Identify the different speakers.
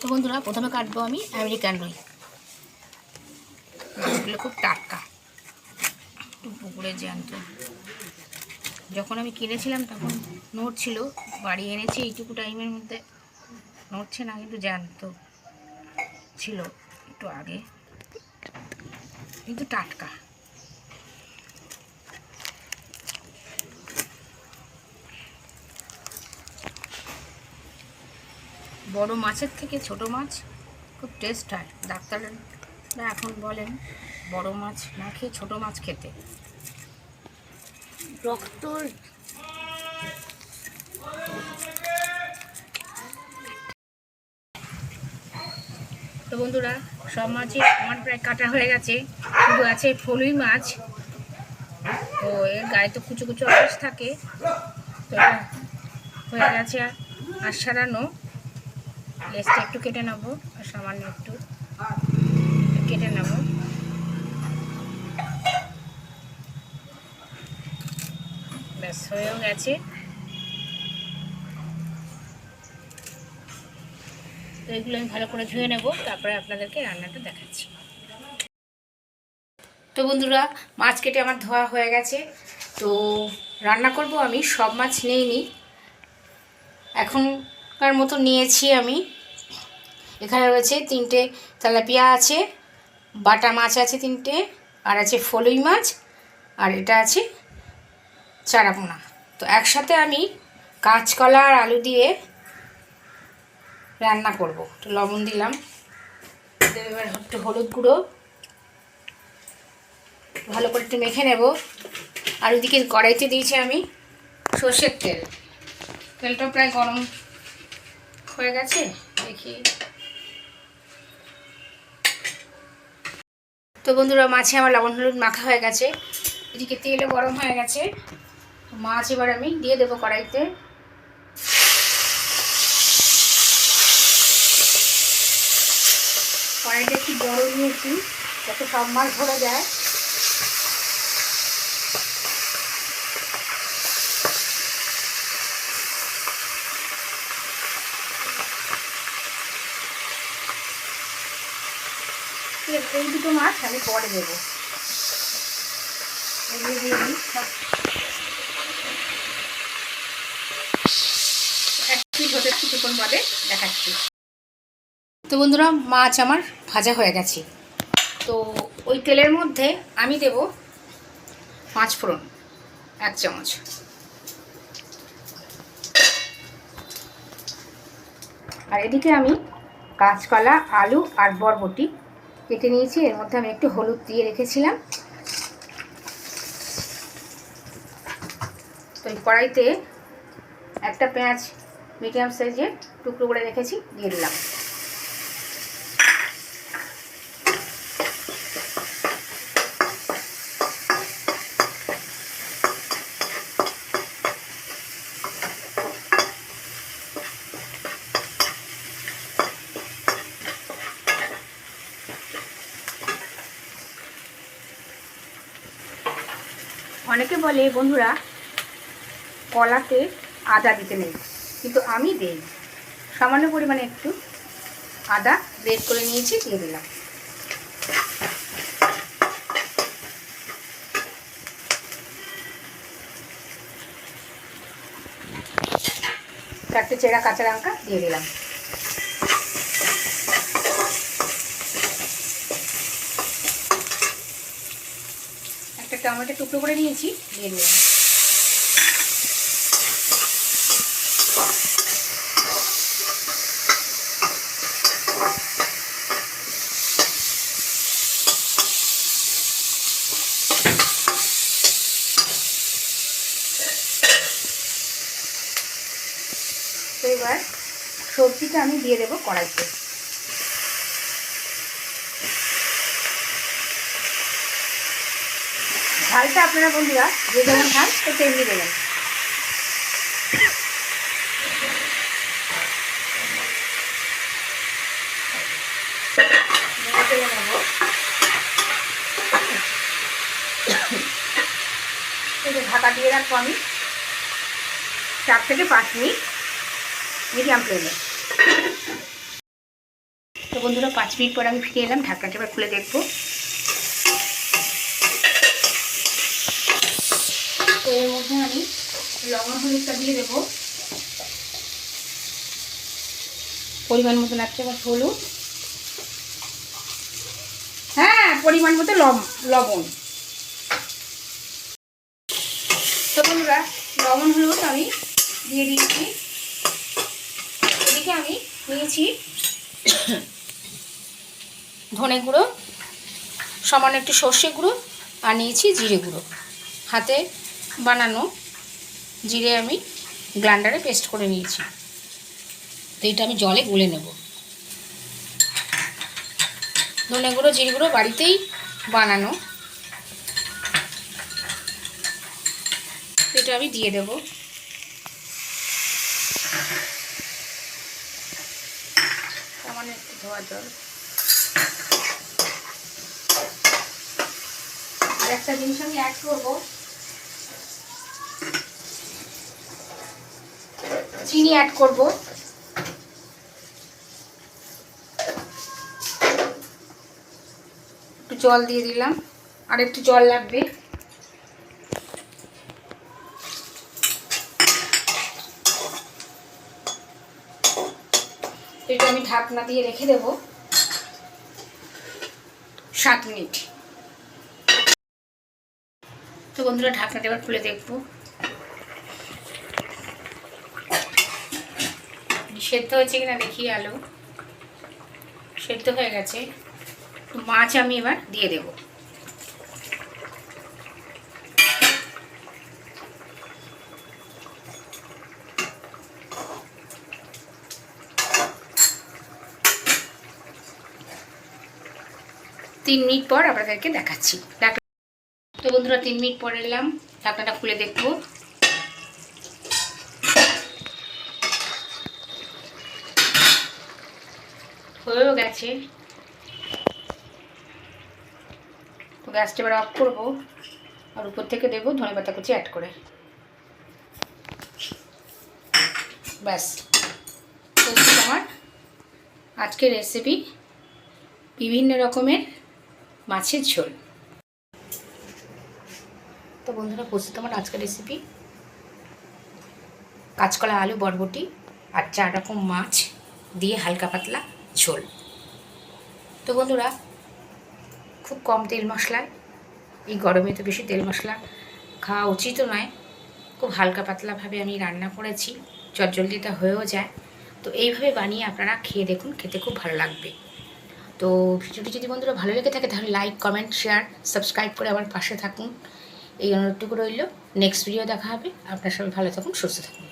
Speaker 1: তো বন্ধুরা, প্রথমে কাটবো আমি আমেরিকান রুই। খুব টাটকা। একটু পুকুরে জ্যান্ত। যখন আমি কিনেছিলাম তখন নোট ছিল, বাড়ি এনেছি এইটুকু টাইমের মধ্যে। নড়ছে না, কিন্তু জ্যান্ত ছিল একটু আগে। কিন্তু টাটকা। বড় মাছের থেকে ছোট মাছ খুব টেস্ট হয়। ডাক্তাররা এখন বলেন বড় মাছ না খেয়ে ছোট মাছ খেতে। রক্ত তো বন্ধুরা সব মাছই আমার প্রায় কাটা হয়ে গেছে। শুধু আছে ফলুই মাছ। তো এর গায়ে তো কুচু কুচু অবশ থাকে। তো হয়ে গেছে আর সারানো। লেসটা একটু কেটে নেব সামান্য একটু কেটে নেব। ব্যাস, হয়েও গেছে। তো এগুলো আমি ভালো করে ধুয়ে নেব, তারপরে আপনাদেরকে রান্নাটা দেখাচ্ছি। তো বন্ধুরা, মাছ কেটে আমার ধোয়া হয়ে গেছে। তো রান্না করব আমি, সব মাছ নিইনি। এখনকার মতো নিয়েছি আমি। এখানে রয়েছে তিনটে তেলাপিয়া আছে, বাটা মাছ আছে তিনটে, আর আছে ফলুই মাছ, আর এটা আছে চারাপোনা। তো একসাথে আমি কাঁচকলা আর আলু দিয়ে রান্না করব। একটু লবণ দিলাম। এবার একটু হলুদ গুঁড়ো। ভালো করে একটু মেখে নেব। আর ওদিকে কড়াইতে দিয়েছি আমি সর্ষের তেল। তেলটা প্রায় গরম হয়ে গেছে, দেখি তো বন্ধুরা, মাছে আমার লবণ হলুদ মাখা হয়ে গেছে। এদিকে তেলও গরম হয়ে গেছে। মাছ এবার আমি দিয়ে দেবো কড়াইতে। কড়াইটা একটু বড় নিয়েছি যাতে সব মাছ ধরা যায়। এই দুটো মাছ আমি পরে দেবো দেখাচ্ছি। তো বন্ধুরা, মাছ আমার ভাজা হয়ে গেছে। তো ওই তেলের মধ্যে আমি দেব পাঁচ ফোড়ন, এক চামচ। আর এদিকে আমি কাঁচকলা, আলু আর বরবটি কেটে নিয়েছি, এর মধ্যে আমি একটু হলুদ দিয়ে রেখেছিলাম। তো এই কড়াইতে একটা পেঁয়াজ মিডিয়াম সাইজের টুকরো করে রেখেছি, দিয়ে দিলাম। অনেকে বলে, বন্ধুরা কলাতে আদা দিতে নেই, কিন্তু আমি দেই। সামান্য পরিমাণে একটু আদা ব্রেড করে নিয়েছি, দিয়ে দিলাম। চারটে চেরা কাঁচা লঙ্কা দিয়ে দিলাম। একটা টমেটো টুকরো করে নিয়েছি দিয়ে দিলাম। এবার সবজিটা আমি দিয়ে দেবো কড়াইতে। ঝালটা আপনারা বন্ধুরা যে যেমন খান তো তেমনি দেবেন। ঢাকা দিয়ে রাখব আমি। চার থেকে পাঁচ মিনিট মিডিয়াম ফ্লেমে তো বন্ধুরা, পাঁচ মিনিট পর আমি ফিরে এলাম, ঢাকনাটা এবার খুলে দেখব। তো এর মধ্যে আমি লবণ, হলুদটা দিয়ে দেবো। পরিমাণ মতো লাগছে আমার হলুদ। হ্যাঁ পরিমাণ মতো লবণ। তো বন্ধুরা, লবণ, হলুদ আমি দিয়ে দিয়েছি। এদিকে আমি নিয়েছি ধনে গুঁড়ো, সামান্য একটু সর্ষে গুঁড়ো, আর নিয়েছি জিরে গুঁড়ো। হাতে বানানো জিরে আমি গ্রাইন্ডারে পেস্ট করে নিয়েছি। তো এটা আমি জলে গুলে নেব। ধনে গুঁড়ো, জিরে গুঁড়ো বাড়িতেই বানানো। এটা আমি দিয়ে দেব। জল। আর একটা জিনিস আমি অ্যাড করব। চিনি অ্যাড করব। একটু জল দিয়ে দিলাম, আর একটু জল লাগবে। এটা আমি ঢাকনা দিয়ে রেখে দেব। সাত মিনিট। তো বন্ধুরা, ঢাকনাটা এবার খুলে দেখব। সেদ্ধ হয়েছে কিনা দেখি আলু। সেদ্ধ হয়ে গেছে। মাছ আমি এবার দিয়ে দেব। তিন মিনিট পর আপনাদেরকে দেখাচ্ছি। তো বন্ধুরা, তিন মিনিট পর এলাম। ঢাকনাটা খুলে দেখব। হয়েও গেছে। তো গ্যাসটা এবার অফ করব আর উপর থেকে দেবো ধনে পাতা কুচি অ্যাড করে। ব্যাস। আমার আজকের রেসিপি বিভিন্ন রকমের মাছের ঝোল। তো বন্ধুরা প্রস্তুত আমার আজকের রেসিপি কাঁচকলা, আলু, বরবটি আর চার রকম মাছ দিয়ে হালকা পাতলা ঝোল। তো বন্ধুরা, খুব কম তেল মশলায় এই গরমে তো বেশি তেল মশলা খাওয়া উচিতও নয়। খুব হালকা পাতলাভাবে আমি রান্না করেছি, চটজলদিটা হয়েও যায়। তো এইভাবে বানিয়ে আপনারা খেয়ে দেখুন, খেতে খুব ভালো লাগবে। তো ভিডিওটি যদি বন্ধুরা ভালো লেগে থাকে, তাহলে লাইক কমেন্ট শেয়ার সাবস্ক্রাইব করে আমার পাশে থাকুন। এই অনুরোধটুকু রইল। নেক্সট ভিডিও দেখা হবে। আপনার সবাই ভালো থাকুন, সুস্থ থাকুন।